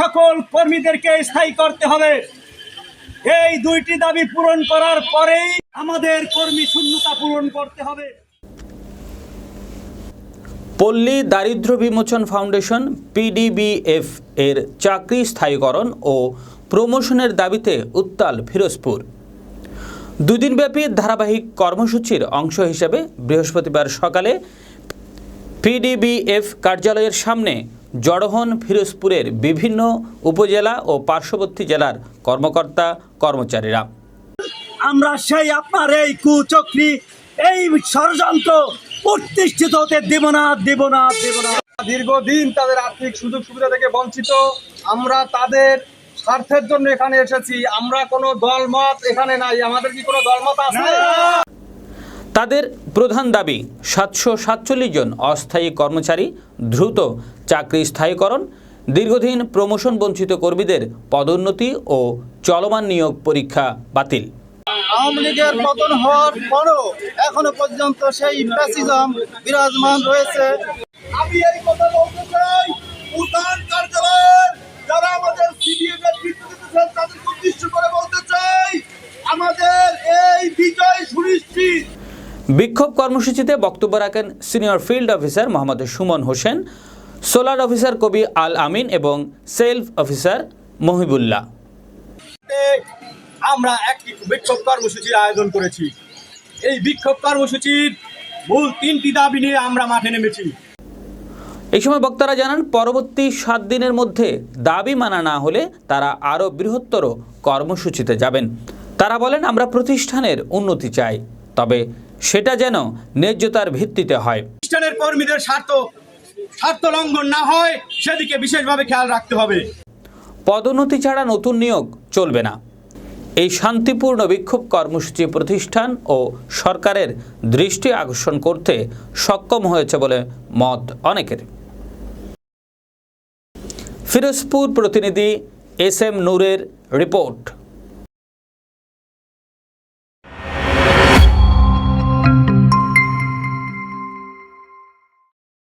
সকল কর্মীদেরকে স্থায়ী করতে হবে। এই দুইটি দাবি পূরণ করার পরেই আমাদের কর্মী শূন্যতা পূরণ করতে হবে। পল্লী দারিদ্র বিমোচন ফাউন্ডেশন পিডিবিএফ এর চাকরি স্থায়ীকরণ ও প্রমোশনের দাবিতে উত্তাল ফিরোজপুর। দুদিনব্যাপী ধারাবাহিক কর্মসূচির অংশ হিসেবে বৃহস্পতিবার সকালে পিডিবিএফ কার্যালয়ের সামনে জড়ো হন ফিরোজপুরের বিভিন্ন উপজেলা ও পার্শ্ববর্তী জেলার কর্মকর্তা কর্মচারীরা। আমরা সেই আপনার এই কুচক্রি এই ষড়যন্ত্র প্রতিষ্ঠিত হতে দেব না দেব না দেব না। দীর্ঘদিন তাদের আর্থিক সুযোগ সুবিধা থেকে বঞ্চিত। আমরা তাদের স্বার্থের জন্য এখানে এসেছি। আমরা কোনো দলমত এখানে নাই। আমাদের কি কোনো দলমত আছে? তাদের প্রধান দাবি, সাতশো সাতচল্লিশ জন অস্থায়ী কর্মচারী দ্রুত চাকরি স্থায়ীকরণ, দীর্ঘদিন প্রমোশন বঞ্চিত কর্মীদের পদোন্নতি ও চলমান নিয়োগ পরীক্ষা বাতিল। আওয়ামী লীগের পতন হওয়ার পরও এখনও পর্যন্ত সেই বিরাজমান রয়েছে। আমি এই বিক্ষোভ কর্মসূচিতে বক্তব্য রাখেন senior field officer Mohammad Suman Hossain solar officer Kabi Al Amin এবং সেলফ অফিসার মহিবুল্লাহ। আমরা একটি বিক্ষোভ কর্মসূচির আয়োজন করেছি। এই বিক্ষোভ কর্মসূচির মূল তিনটি দাবি নিয়ে আমরা মাঠে নেমেছি। এই সময় বক্তারা জানান পরবর্তী সাত দিনের মধ্যে দাবি মানা না হলে তারা আরও বৃহত্তর কর্মসূচিতে যাবেন। তারা বলেন আমরা প্রতিষ্ঠানের উন্নতি চাই তবে সেটা যেন ন্যায্যতার ভিত্তিতে হয়। প্রতিষ্ঠানের কর্মীদের স্বার্থ স্বার্থ লঙ্ঘন না হয় সেদিকে বিশেষভাবে খেয়াল রাখতে হবে। পদোন্নতি ছাড়া নতুন নিয়োগ চলবে না। এই শান্তিপূর্ণ বিক্ষোভ কর্মসূচি প্রতিষ্ঠান ও সরকারের দৃষ্টি আকর্ষণ করতে সক্ষম হয়েছে বলে মত অনেকের। ফিরোজপুর প্রতিনিধি এস এম নূরের রিপোর্ট।